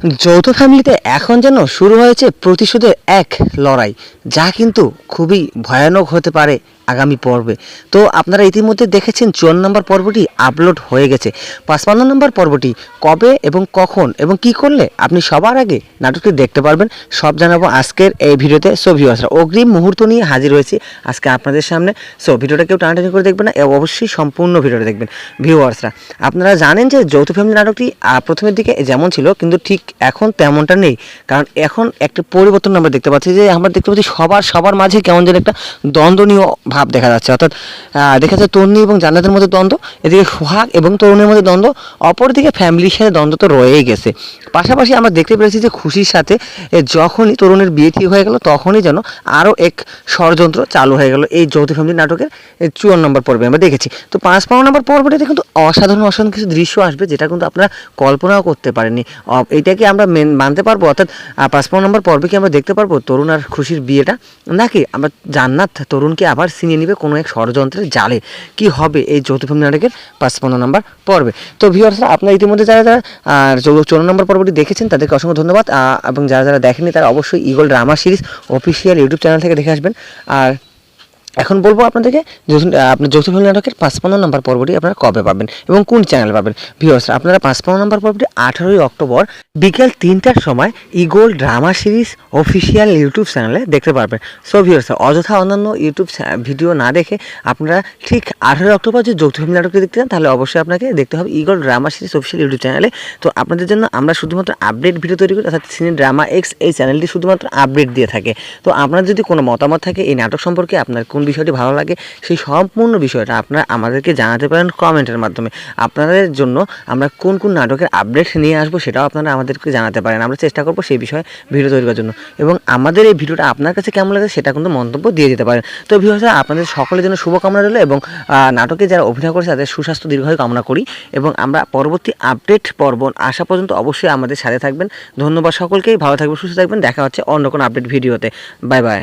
যৌথ ফ্যামিলিতে এখন যেন শুরু হয়েছে প্রতিশোধের এক লড়াই, যা কিন্তু খুবই ভয়ানক হতে পারে আগামী পর্বে। তো আপনারা ইতিমধ্যে দেখেছেন চুয়ান্ন নম্বর পর্বটি আপলোড হয়ে গেছে। পাঁচপান্ন নম্বর পর্বটি কবে এবং কখন এবং কি করলে আপনি সবার আগে নাটকটি দেখতে পারবেন, সব জানাব আজকের এই ভিডিওতে। সো ভিউয়ার্সরা অগ্রিম মুহূর্ত নিয়ে হাজির হয়েছি আজকে আপনাদের সামনে। সো ভিডিওটা কেউ টানাটানি করে দেখবেন না অবশ্যই সম্পূর্ণ ভিডিওটা দেখবেন। ভিউয়ার্সরা আপনারা জানেন যে যৌথ ফ্যামিলি নাটকটি প্রথমের দিকে যেমন ছিল, কিন্তু ঠিক এখন তেমনটা নেই। কারণ এখন একটা পরিবর্তন আমরা দেখতে পাচ্ছি যে আমরা দেখতে পাচ্ছি সবার সবার মাঝে কেমন যেন একটা দ্বন্দ্বনীয় ভাব দেখা যাচ্ছে। অর্থাৎ দেখা যাচ্ছে তরুণী এবং জান্নাতের মধ্যে দ্বন্দ্ব, এদিকে সোহাগ এবং তরুণের মধ্যে দ্বন্দ্ব, অপরদিকে ফ্যামিলির সাথে দ্বন্দ্ব তো রয়েই গেছে। পাশাপাশি আমরা দেখতে পেরেছি যে খুশির সাথে যখনই তরুণের বিয়ে ঠিক হয়ে গেল, তখনই যেন আরও এক ষড়যন্ত্র চালু হয়ে গেল এই যৌথ ফ্যামিলি নাটকের চুয়ান্ন নম্বর পর্বে আমরা দেখেছি। তো পাঁচ পাঁচ নম্বর পর্বটিতে কিন্তু অসাধারণ অসাধারণ কিছু দৃশ্য আসবে, যেটা কিন্তু আপনারা কল্পনাও করতে পারেননি। অ- এটা কি আমরা মেন, মানতে পারব, অর্থাৎ পাঁচ পাঁচ নম্বর পর্বে কি আমরা দেখতে পারব তরুণ আর খুশির বিয়েটা? নাকি আমরা জান্নাত তরুণকে আবার ছিনিয়ে নিবে কোনো এক ষড়যন্ত্রের জালে। কি হবে এই যৌথ নাটকের পাঁচপান্ন নম্বর পর্বে? তো ভিউয়ার্সরা আপনারা ইতিমধ্যে যারা যারা চৌন্ন নম্বর পর্বটি দেখেছেন, তাদেরকে অসংখ্য ধন্যবাদ। এবং যারা যারা দেখেননি, তারা অবশ্যই Eagle drama series official YouTube channel থেকে দেখে আসবেন। আর এখন বলব আপনাদেরকে আপনার যৌথ ফ্যামিলি নাটকের পাঁচপান্ন নম্বর পর্বটি আপনারা কবে পাবেন এবং কোন চ্যানেল পাবেন? ভিউয়ার্স আপনারা পাঁচপান্ন নম্বর পর্বটি আঠারোই অক্টোবর বিকেল তিনটার সময় Eagle drama series official YouTube চ্যানেলে দেখতে পারবেন। সো ভিউয়ার্স অযথা অন্যান্য ইউটিউব ভিডিও না দেখে আপনারা ঠিক আঠারোই অক্টোবর যে যৌথ ফ্যামিলি নাটকটি দেখতে চান, তাহলে অবশ্যই আপনাকে দেখতে হবে Eagle drama series official YouTube চ্যানেলে তো আপনাদের জন্য আমরা শুধুমাত্র আপডেট ভিডিও তৈরি করি, অর্থাৎ সিনে ড্রামা এক্স এই চ্যানেলটি শুধুমাত্র আপডেট দিয়ে থাকে। তো আপনার যদি কোনো মতামত থাকে এই নাটক সম্পর্কে আপনার কোন বিষয়টি ভালো লাগে, সেই সম্পূর্ণ বিষয়টা আপনারা আমাদেরকে জানাতে পারেন কমেন্টের মাধ্যমে। আপনাদের জন্য আমরা কোন কোন নাটকের আপডেট নিয়ে আসব সেটাও আপনারা আমাদেরকে জানাতে পারেন। আমরা চেষ্টা করব সেই বিষয়ে ভিডিও তৈরি করার জন্য। এবং আমাদের এই ভিডিওটা আপনার কাছে কেমন লাগে সেটা কিন্তু মন্তব্য দিয়ে দিতে পারেন। তো ভিডিও আপনাদের সকলের জন্য শুভকামনা রইল এবং নাটকে যারা অভিনয় করেছে তাদের সুস্বাস্থ্য দীর্ঘায়ু কামনা করি এবং আমরা পরবর্তী আপডেট পর্ব আসা পর্যন্ত অবশ্যই আমাদের সাথে থাকবেন। ধন্যবাদ সকলকেই। ভালো থাকবেন, সুস্থ থাকবেন। দেখা হচ্ছে অন্য কোনো আপডেট ভিডিওতে। Bye bye.